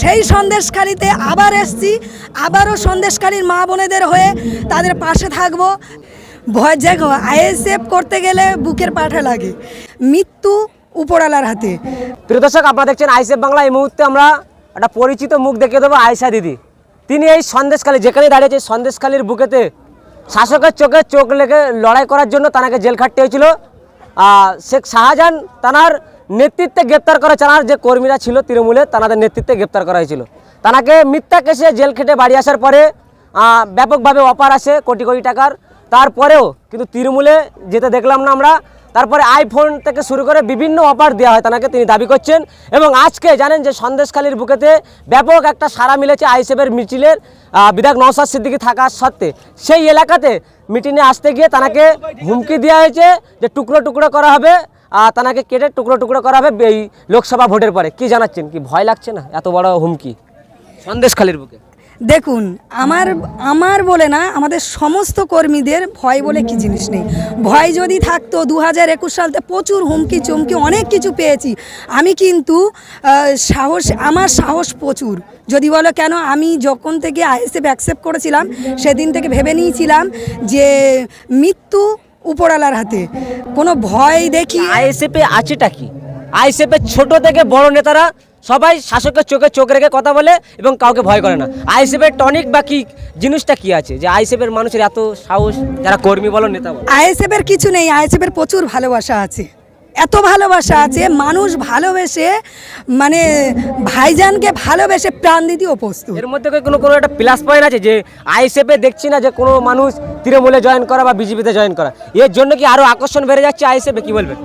সেই সন্দেশখালিতে আবার এসছি। আবারও সন্দেশখালির মা বোনেদের হয়ে তাদের পাশে থাকব। ভয়, দেখো, আইএসএফ করতে গেলে বুকের পাঠা লাগে। মৃত্যু উপরালার হাতে। প্রিয় দর্শক, আপনারা দেখছেন আইসেফ বাংলা। এই মুহূর্তে আমরা একটা পরিচিত মুখ দেখিয়ে দেবো আয়সা দিদি। তিনি এই সন্দেশখালী, যেখানে দাঁড়িয়েছে সন্দেশখালীর বুকেতে শাসকের চোখে চোখ লেগে লড়াই করার জন্য তাকে জেল খাটতে হয়েছিল। শেখ শাহজাহান তানার নেতৃত্বে গ্রেপ্তার করা চানার যে কর্মীরা ছিল তৃণমূলে তাদের নেতৃত্বে গ্রেপ্তার করা হয়েছিল। তাকে মিথ্যা কেসে জেল খেটে বাড়ি আসার পরে ব্যাপকভাবে অপার আসে কোটি কোটি টাকার। তারপরেও কিন্তু তৃণমূলে যেতে দেখলাম না আমরা। তারপরে আইফোন থেকে শুরু করে বিভিন্ন অফার দেওয়া হয় তাকে তিনি দাবি করছেন। এবং আজকে জানেন যে সন্দেশখালীর বুকেতে ব্যাপক একটা সারা মিলেছে আইসেফের মিছিলের বিধায়ক নওসাদ সিদ্দিকি থাকার সত্ত্বে। সেই এলাকাতে মিটিংয়ে আসতে গিয়ে তাকে হুমকি দেওয়া হয়েছে যে টুকরো টুকরো করা হবে। তাকে কেটে টুকরো টুকরো করা হবে এই লোকসভা ভোটের পরে। কি জানাচ্ছেন? কি ভয় লাগছে না? এত বড় হুমকি। সন্দেশখালীর বুকে। দেখুন, আমার আমার বলে না, আমাদের সমস্ত কর্মীদের ভয় বলে কি জিনিস নেই। ভয় যদি থাকতো দু হাজার একুশ সালতে প্রচুর হুমকি, চুমকি, অনেক কিছু পেয়েছি। আমি কিন্তু সাহস, আমার সাহস প্রচুর। যদি বলো কেন, আমি যখন থেকে আইএসএফ অ্যাকসেপ্ট করেছিলাম, সেদিন থেকে ভেবে নিয়েছিলাম যে মৃত্যু উপরালার হাতে। কোনো ভয় দেখি আইএসএফে আছেটা কি? আইএসএফে ছোট থেকে বড় নেতারা সবাই শাসকের চোখে চোখ রেখে কথা বলে এবং কাউকে ভয় করে না। আইএসএফের টনিক বা কি জিনিসটা কি আছে? যে আইএসএফের মানুষের এত সাহস যারা কর্মী বলো নেতা বলো। আইএসএফের কিছু নেই আইএসএফের প্রচুর ভালোবাসা আছে। এত ভালোবাসা আছে মানুষ ভালোবেসে মানে ভাইজানকে ভালোবেসে প্রাণ দিতেও প্রস্তুত এর মধ্যে কি কোনো কোনো একটা প্লাস পয়েন্ট আছে যে আইএসএফে দেখছি না যে কোনো মানুষ তৃণমূলে জয়েন করা বা বিজেপিতে জয়েন করা? এর জন্য কি আরও আকর্ষণ বেড়ে যাচ্ছে আইএসএফে কি বলবেন?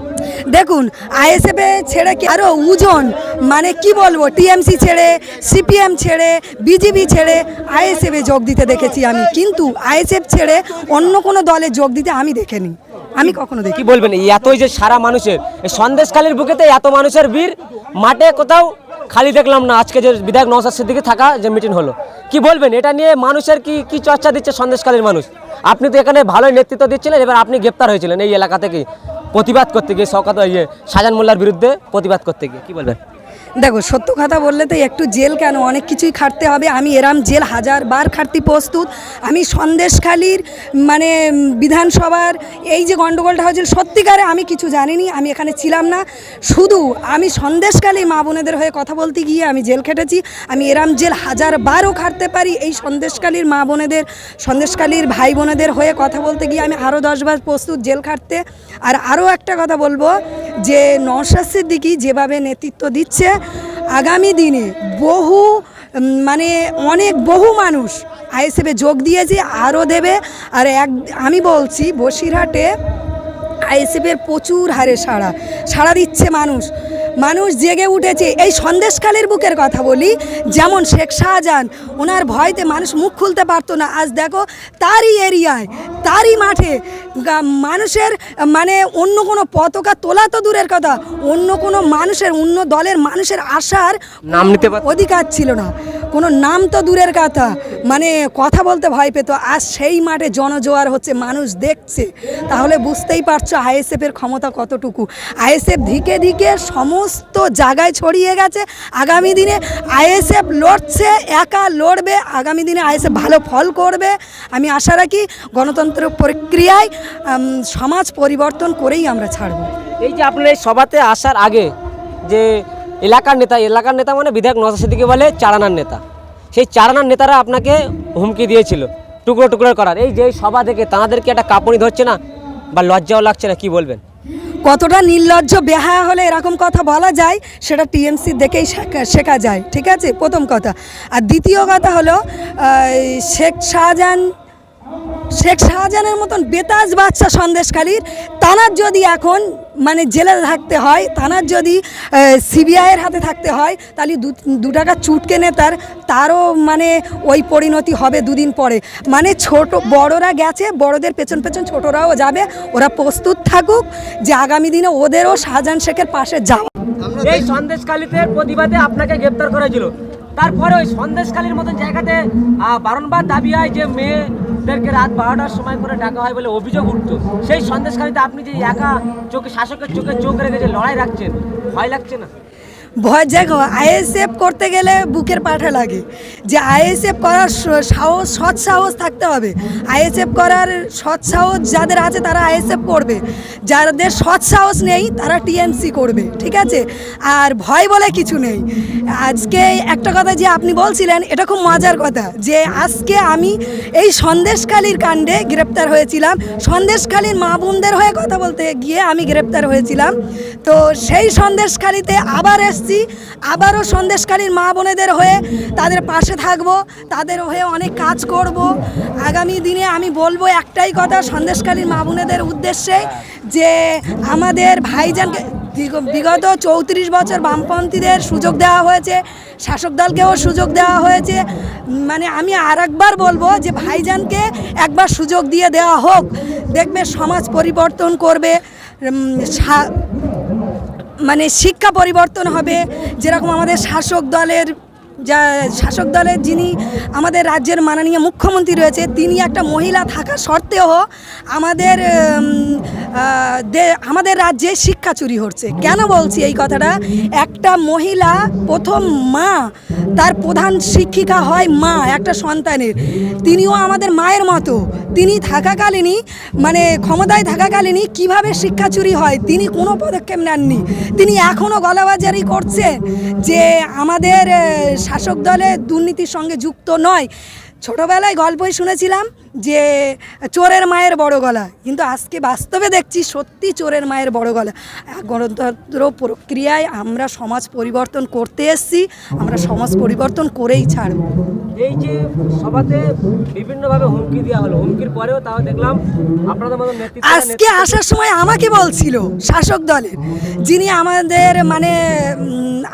দেখুন আইএসএফে ছেড়ে কি আরও উজন মানে কি বলব টিএমসি ছেড়ে সিপিএম ছেড়ে বিজেপি ছেড়ে আইএসএফে যোগ দিতে দেখেছি আমি। কিন্তু আইএসএফ ছেড়ে অন্য কোনো দলে যোগ দিতে আমি দেখিনি। আমি কখনো দেখি কি বলবেন? এতই যে সারা মানুষের সন্দেশখালীর বুকেতে এত মানুষের ভিড় মাঠে কোথাও খালি দেখলাম না। আজকে যে বিধায়ক নওসাদ সিদ্দিকি থাকা যে মিটিং হলো। কি বলবেন? এটা নিয়ে মানুষের কি কি চর্চা দিচ্ছে সন্দেশখালীর মানুষ? আপনি তো এখানে ভালোই নেতৃত্ব দিচ্ছিলেন এবার আপনি গ্রেপ্তার হয়েছিলেন এই এলাকা থেকে। প্রতিবাদ করতে গিয়ে শওকত ইয়ে শাহজান মোল্লার বিরুদ্ধে প্রতিবাদ করতে গিয়ে। কি বলবেন? দেখো, সত্য কথা বললে তো একটু জেল কেন? অনেক কিছুই খাটতে হবে। আমি এরাম জেল হাজার বার খাটতে প্রস্তুত। আমি সন্দেশখালির মানে বিধানসভার এই যে গণ্ডগোলটা হয়েছিল, সত্যিকারে আমি কিছু জানিনি, আমি এখানে ছিলাম না। শুধু আমি সন্দেশখালী মা বোনেদের হয়ে কথা বলতে গিয়ে আমি জেল খেটেছি। আমি এরাম জেল হাজার বারও খাটতে পারি। এই সন্দেশখালীর মা বোনেদের, সন্দেশখালীর ভাই বোনেদের হয়ে কথা বলতে গিয়ে আমি আরও দশবার প্রস্তুত জেল খাটতে। আর আরও একটা কথা বলব যে নওশাদ সিদ্দিকি যেভাবে নেতৃত্ব দিচ্ছে, আগামী দিনে বহু মানে অনেক বহু মানুষ আইএসএফে যোগ দিয়েছে, আরও দেবে। আর এক, আমি বলছি, বসিরহাটে আইএসএফের প্রচুর হারে সাড়া সাড়া দিচ্ছে মানুষ। মানুষ জেগে উঠেছে। এই সন্দেশকালের বুকের কথা বলি যেমন শেখ শাহজাহান ওনার ভয়তে মানুষ মুখ খুলতে পারতো না। আজ দেখো তারই এরিয়ায় তারই মাঠে মানুষের মানে অন্য কোনো পতাকা তোলা তো দূরের কথা অন্য কোনো মানুষের অন্য দলের মানুষের আসার নাম নিতে অধিকার ছিল না। কোনো নাম তো দূরের কথা। মানে কথা বলতে ভয় পেত। আজ সেই মাঠে জনজোয়ার হচ্ছে, মানুষ দেখছে। তাহলে বুঝতেই পারছ আইএসএফের ক্ষমতা কতটুকু। আইএসএফ ধিকে ধিকে সমস্ত জায়গায় ছড়িয়ে গেছে। আগামী দিনে আইএসএফ লড়ছে, একা লড়বে। আগামী দিনে আইএসএফ ভালো ফল করবে। আমি আশা রাখি গণতন্ত্র প্রক্রিয়ায় সমাজ পরিবর্তন করেই আমরা ছাড়বো। এই যে আপনার এই সভাতে আসার আগে যে এলাকার নেতা এলাকার নেতা মানে বিধায়ক নওসাদ সিদ্দিকি বলে চারানার নেতা। সেই চারানার নেতারা আপনাকে হুমকি দিয়েছিল, টুকরো টুকরো করার। এই যে সভা থেকে তাঁদেরকে একটা কাপড়ি ধরছে না, বা লজ্জাও লাগছে না, কি বলবেন? কতটা নির্লজ্জ বেহা হলে এরকম কথা বলা যায়, সেটা টিএমসি দেখেই শেখা- শেখা যায়। ঠিক আছে? প্রথম কথা। আর দ্বিতীয় কথা হলো শেখ শাহজাহান শেখ শাহজাহানের মতন বেতাজ বাচ্চা সন্দেশখালীর তানার যদি এখন মানে জেলে থাকতে হয় তানার যদি সিবিআইয়ের হাতে থাকতে হয়, তাহলে দু টাকা চুটকে নেতার, তারও মানে ওই পরিণতি হবে দুদিন পরে। মানে ছোট, বড়রা গেছে, বড়দের পেছন পেছন ছোটরাও যাবে, ওরা প্রস্তুত থাকুক যে আগামী দিনে ওদেরও শাহজাহান শেখের পাশে যাওয়া। এই সন্দেশখালীতে প্রতিবাদে আপনাকে গ্রেপ্তার করা হয়েছিল তারপরে ওই সন্দেশখালীর মতন জায়গাতে বারংবার দাবি হয় যে মেয়েদেরকে রাত বারোটার সময় করে ডাকা হয় বলে অভিযোগ উঠত। সেই সন্দেশখালীতে আপনি যে একা চোখে, শাসকের চোখে চোখ রেখে যে লড়াই রাখছেন, ভয় লাগছে না? ভয় দেখো আইএসএফ করতে গেলে বুকের পাঠা লাগে। যে আইএসএফ করার সাহস, সৎ সাহস থাকতে হবে। আইএসএফ করার সৎ সাহস যাদের আছে তারা আইএসএফ করবে। যাদের সৎ সাহস নেই, তারা টিএমসি করবে, ঠিক আছে? আর ভয় বলে কিছু নেই। আজকে একটা কথা যে আপনি বলছিলেন, এটা খুব মজার কথা। যে আজকে আমি এই সন্দেশকালীর কাণ্ডে গ্রেপ্তার হয়েছিলাম। সন্দেশকালীর মা বোনদের হয়ে কথা বলতে গিয়ে আমি গ্রেপ্তার হয়েছিলাম। তো সেই সন্দেশখালিতে আবার এসছি আবারও সন্দেশকালীর মা বোনেদের হয়ে তাদের পাশে থাকব, তাদের হয়ে অনেক কাজ করব। আগামী দিনে আমি বলব একটাই কথা সন্দেশকালীর মা বোনেদের উদ্দেশ্যে যে আমাদের ভাইজানকে বিগত চৌত্রিশ বছর বামপন্থীদের সুযোগ দেওয়া হয়েছে, শাসক দলকেও সুযোগ দেওয়া হয়েছে। মানে আমি আর একবার বলব যে ভাইজানকে একবার সুযোগ দিয়ে দেওয়া হোক। দেখবে সমাজ পরিবর্তন করবে মানে শিক্ষা পরিবর্তন হবে, যেরকম আমাদের শাসক দলের যা, শাসক দলের যিনি আমাদের রাজ্যের মাননীয় মুখ্যমন্ত্রী রয়েছে, তিনি একটা মহিলা থাকা সত্ত্বেও আমাদের আমাদের রাজ্যে শিক্ষা চুরি হচ্ছে। কেন বলছি এই কথাটা? একটা মহিলা প্রথম মা, তার প্রধান শিক্ষিকা হয় মা, একটা সন্তানের। তিনিও আমাদের মায়ের মতো। তিনি থাকাকালীনই মানে ক্ষমতায় থাকাকালীনই কীভাবে শিক্ষা চুরি হয়, তিনি কোনো পদক্ষেপ নেননি। তিনি এখনও গলাবাজারি করছেন যে আমাদের শাসক দলে দুর্নীতির সঙ্গে যুক্ত নয়। ছোটবেলায় গল্পই শুনেছিলাম যে চোরের মায়ের বড় গলা। কিন্তু আজকে বাস্তবে দেখছি সত্যি চোরের মায়ের বড় গলা। গণতন্ত্র প্রক্রিয়ায় আমরা সমাজ পরিবর্তন করতে এসেছি আমরা সমাজ পরিবর্তন করেই ছাড়ব। এই যে সভাতে বিভিন্নভাবে হুমকি দেওয়া হলো হুমকির পরেও তাও দেখলাম আপনাদের মতো আজকে আসার সময় আমাকে বলছিল শাসক দলের যিনি আমাদের মানে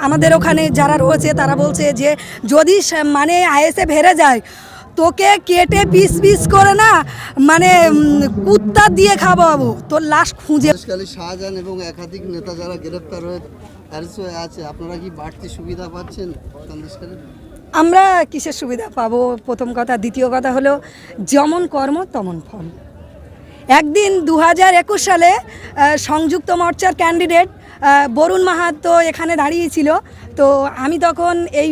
আমাদের ওখানে যারা রয়েছে তারা বলছে যে যদি মানে আইএসএ হেরে যায় তোকে কেটে পিস পিস করে না মানে কুত্তা দিয়ে খাওয়াবো। তোর লাশ খুঁজে শাহজাহান এবং একাধিক নেতা যারা গ্রেফতার হয়ে অ্যারেস্ট হয়ে আছে আপনারা কি বাড়তি সুবিধা পাচ্ছেন আমরা কিসের সুবিধা পাবো? প্রথম কথা। দ্বিতীয় কথা হলো যেমন কর্ম তেমন ফল। একদিন দু হাজার একুশ সালে সংযুক্ত মোর্চার ক্যান্ডিডেট বরুণ মাহাতো এখানে দাঁড়িয়েছিল। তো আমি তখন এই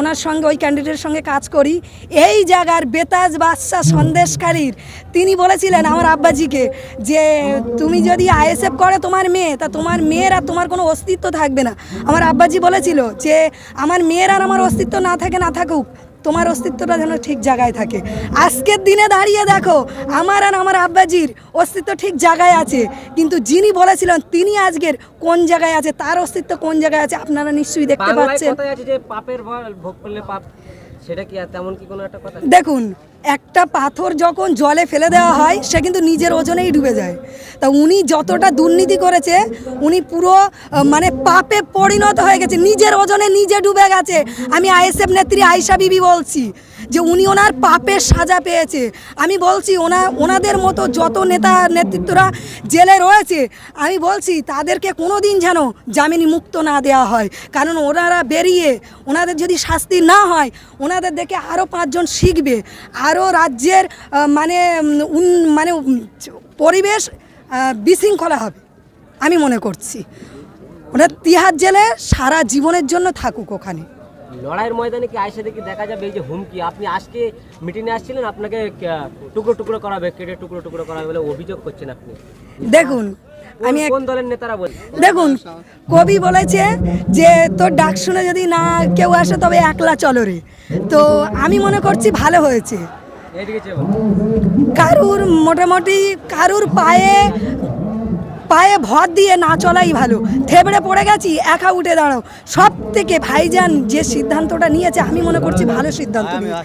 ওনার সঙ্গে, ওই ক্যান্ডিডেটের সঙ্গে কাজ করি। এই জায়গার বেতাজ বাদশাহ সন্দেশকারীর, তিনি বলেছিলেন আমার আব্বাজিকে যে, তুমি যদি আইএসএফ করে তোমার মেয়ে, তা তোমার মেয়ের আর তোমার কোনো অস্তিত্ব থাকবে না। আমার আব্বাজি বলেছিল যে, আমার মেয়ের আর আমার অস্তিত্ব না থাকে, না থাকুক। তোমার অস্তিত্বটা যেন ঠিক জায়গায় থাকে। আজকের দিনে দাঁড়িয়ে দেখো আমার আর আমার আব্বাজির অস্তিত্ব ঠিক জায়গায় আছে। কিন্তু যিনি বলেছিলেন তিনি আজকের কোন জায়গায় আছে তার অস্তিত্ব কোন জায়গায় আছে আপনারা নিশ্চয়ই দেখতে পাচ্ছেন। দেখুন একটা পাথর যখন জলে ফেলে দেওয়া হয়, সে কিন্তু নিজের ওজনেই ডুবে যায়। তা উনি যতটা দুর্নীতি করেছে, উনি পুরো মানে পাপে পরিণত হয়ে গেছে, নিজের ওজনে নিজে ডুবে গেছে। আমি আইএসএফ নেত্রী আয়সা বিবি বলছি যে উনি ওনার পাপের সাজা পেয়েছে। আমি বলছি, ওনা, ওনাদের মতো যত নেতা নেতৃত্বরা জেলে রয়েছে, আমি বলছি, তাদেরকে কোনো দিন যেন জামিনি মুক্ত না দেওয়া হয়। কারণ ওনারা বেরিয়ে, ওনাদের যদি শাস্তি না হয়, ওনাদের দেখে আরও পাঁচজন শিখবে। আরও রাজ্যের মানে উন- মানে পরিবেশ বিশৃঙ্খলা হবে আমি মনে করছি। ওরা তিহার জেলে সারা জীবনের জন্য থাকুক ওখানে। লড়াইয়ের ময়দানে কি আয়সা দেখি দেখা যাবে এই যে হুমকি? আপনি আজকে মিটিংয়ে আসছিলেন আপনাকে টুকরো টুকরো করা হবে কেটে টুকরো টুকরো করা হবে বলে অভিযোগ করছেন আপনি। দেখুন আমি কোন দলের নেতারা বলেন দেখুন কবি বলেছে যে তোর ডাক শুনে যদি না কেউ আসে তবে একলা চলো রে। তো আমি মনে করছি ভালো হয়েছে। কারুর মোটামুটি কারুর পায়ে পায়ে ভর দিয়ে না চলাই ভালো। থেবড়ে পড়ে গেছি একা উঠে দাঁড়াও। সব থেকে ভাইজান যে সিদ্ধান্তটা নিয়েছে আমি মনে করছি ভালো সিদ্ধান্ত নিয়েছে।